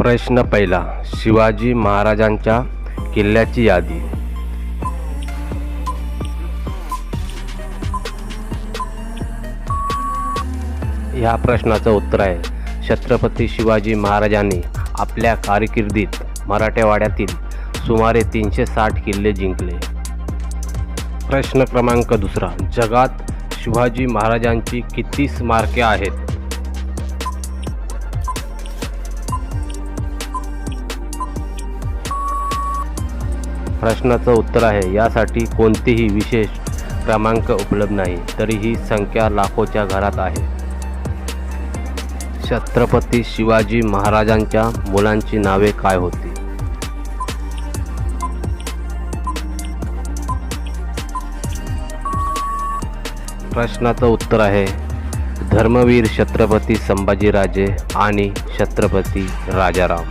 प्रश्न पहिला शिवाजी महाराजांच्या किल्ल्याची यादी. ह्या प्रश्नाचं उत्तर आहे छत्रपती शिवाजी महाराजांनी आपल्या कारकिर्दीत मराठवाड्यातील सुमारे तीनशे साठ किल्ले जिंकले. प्रश्न क्रमांक दुसरा जगात शिवाजी महाराजांची किती स्मारके आहेत? प्रश्नाचं उत्तर आहे. यासाठी कोणतीही विशेष क्रमांक उपलब्ध नाही. तरी ही संख्या लाखोच्या घरात आहे. छत्रपती शिवाजी महाराजांच्या मुलांची नावे काय होती? प्रश्नाचं उत्तर आहे धर्मवीर छत्रपती संभाजीराजे आणि छत्रपती राजाराम.